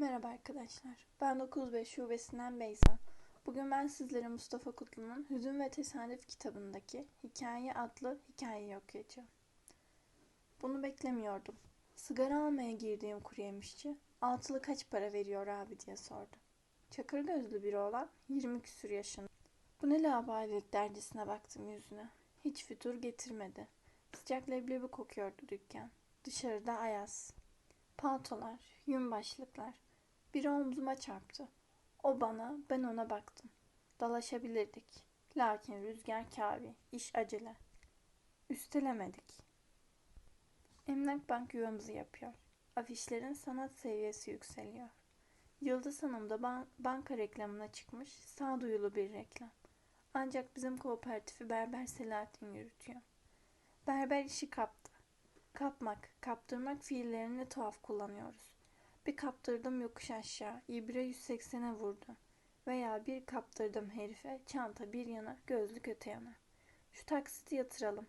Merhaba arkadaşlar. Ben 95 Şubesi'nden Beyza. Bugün ben sizlere Mustafa Kutlu'nun Hüzün ve Tesadüf kitabındaki Hikaye adlı hikayeyi okuyacağım. Bunu beklemiyordum. Sigara almaya girdiğim kuru altılı kaç para veriyor abi diye sordu. Çakır gözlü bir oğlan 20 küsür yaşında. Bu ne laubalilik dercesine baktım yüzüne. Hiç fütur getirmedi. Sıcak leblebi kokuyordu dükkan. Dışarıda ayaz. Paltolar, yün başlıklar. Biri omzuma çarptı. O bana, ben ona baktım. Dalaşabilirdik. Lakin rüzgar kavi, iş acele. Üstelemedik. Emlak Bank yuvamızı yapıyor. Afişlerin sanat seviyesi yükseliyor. Yıldız Hanım da ban- banka reklamına çıkmış, sağduyulu bir reklam. Ancak bizim kooperatifi Berber Selahattin yürütüyor. Berber işi kaptı. Kapmak, kaptırmak fiillerini tuhaf kullanıyoruz. Bir kaptırdım yokuş aşağı, ibre 180'e vurdu. Veya bir kaptırdım herife, çanta bir yana, gözlük öte yana. Şu taksiti yatıralım.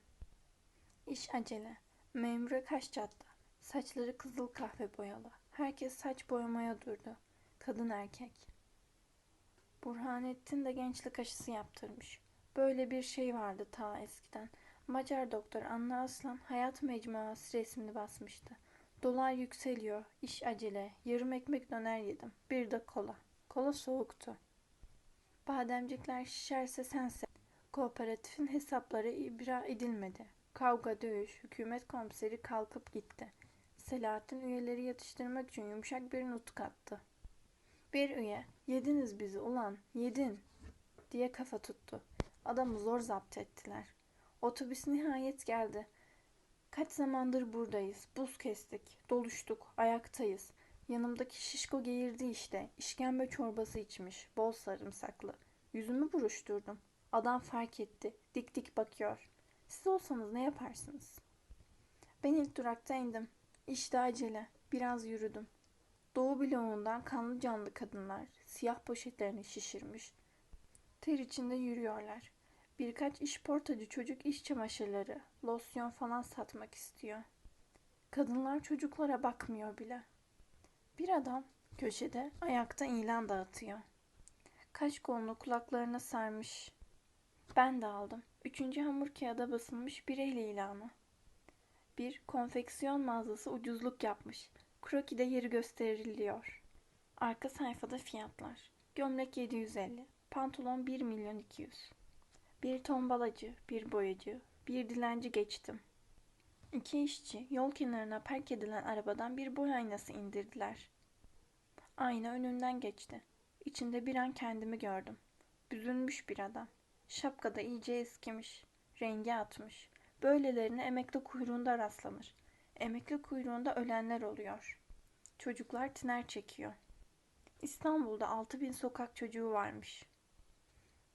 İş acele. Memure kaş çattı. Saçları kızıl kahve boyalı. Herkes saç boyamaya durdu. Kadın erkek. Burhanettin de gençlik aşısı yaptırmış. Böyle bir şey vardı ta eskiden. Macar doktor Anna Aslan hayat mecmuası resmini basmıştı. Dolar yükseliyor, iş acele, yarım ekmek döner yedim, bir de kola. Kola soğuktu. Bademcikler şişerse sense. Kooperatifin hesapları ibra edilmedi. Kavga dövüş, hükümet komiseri kalkıp gitti. Selahattin üyeleri yatıştırmak için yumuşak bir nutuk attı. Bir üye, yediniz bizi ulan, yedin diye kafa tuttu. Adamı zor zapt ettiler. Otobüs nihayet geldi. Kaç zamandır buradayız. Buz kestik. Doluştuk. Ayaktayız. Yanımdaki şişko geğirdi işte. İşkembe çorbası içmiş. Bol sarımsaklı. Yüzümü buruşturdum. Adam fark etti. Dik dik bakıyor. Siz olsanız ne yaparsınız? Ben ilk durakta indim. İşte acele. Biraz yürüdüm. Doğu bloğundan kanlı canlı kadınlar siyah poşetlerini şişirmiş. Ter içinde yürüyorlar. Birkaç işportacı çocuk iş çamaşırları, losyon falan satmak istiyor. Kadınlar çocuklara bakmıyor bile. Bir adam köşede ayakta ilan dağıtıyor. Kaş kolunu kulaklarına sarmış. Ben de aldım. Üçüncü hamur kağıda basılmış bir el ilanı. Bir konfeksiyon mağazası ucuzluk yapmış. Kroki'de yeri gösteriliyor. Arka sayfada fiyatlar. Gömlek 750, pantolon 1 milyon 200. Bir tombalacı, bir boyacı, bir dilenci geçtim. İki işçi yol kenarına park edilen arabadan bir boy aynası indirdiler. Ayna önünden geçti. İçinde bir an kendimi gördüm. Büzülmüş bir adam. Şapkada iyice eskimiş. Rengi atmış. Böylelerine emekli kuyruğunda rastlanır. Emekli kuyruğunda ölenler oluyor. Çocuklar tiner çekiyor. İstanbul'da 6000 sokak çocuğu varmış.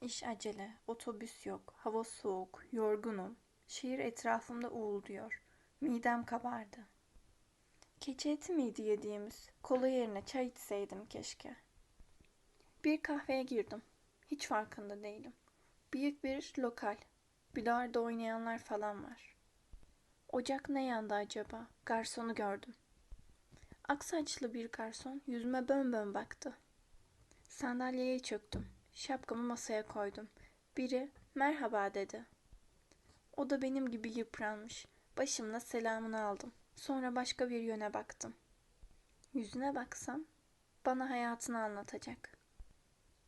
İş acele, otobüs yok, hava soğuk, yorgunum. Şehir etrafımda uğulduyor. Midem kabardı. Keçi eti miydi yediğimiz? Kola yerine çay içseydim keşke. Bir kahveye girdim. Hiç farkında değilim. Büyük bir lokal. Bilardo oynayanlar falan var. Ocak ne yandı acaba? Garsonu gördüm. Aksaçlı bir garson yüzüme bön bön baktı. Sandalyeye çöktüm. Şapkamı masaya koydum. Biri merhaba dedi. O da benim gibi yıpranmış. Başımla selamını aldım. Sonra başka bir yöne baktım. Yüzüne baksam bana hayatını anlatacak.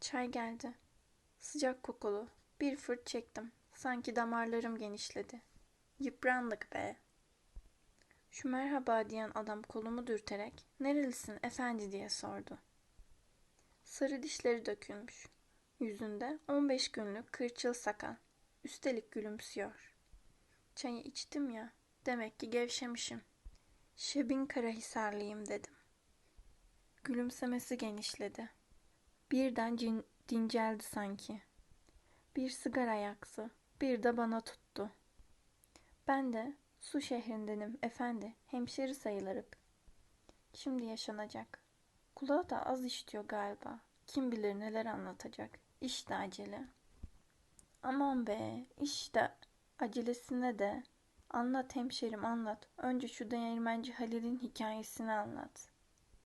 Çay geldi. Sıcak kokulu. Bir fırt çektim. Sanki damarlarım genişledi. Yıprandık be. Şu merhaba diyen adam kolumu dürterek nerelisin efendi diye sordu. Sarı dişleri dökülmüş. Yüzünde 15 günlük kırçıl sakal. Üstelik gülümsüyor. Çayı içtim ya. Demek ki gevşemişim. Şebin Karahisarlıyım dedim. Gülümsemesi genişledi. Birden cin, dinceldi sanki. Bir sigara yaksı, bir de bana tuttu. Ben de su şehrindenim efendi, hemşeri sayılırık. Şimdi yaşanacak. Kulağı da az işitiyor galiba. Kim bilir neler anlatacak. İşte acele. Aman be, işte acelesine de. Anlat hemşerim anlat. Önce şu değirmenci Halil'in hikayesini anlat.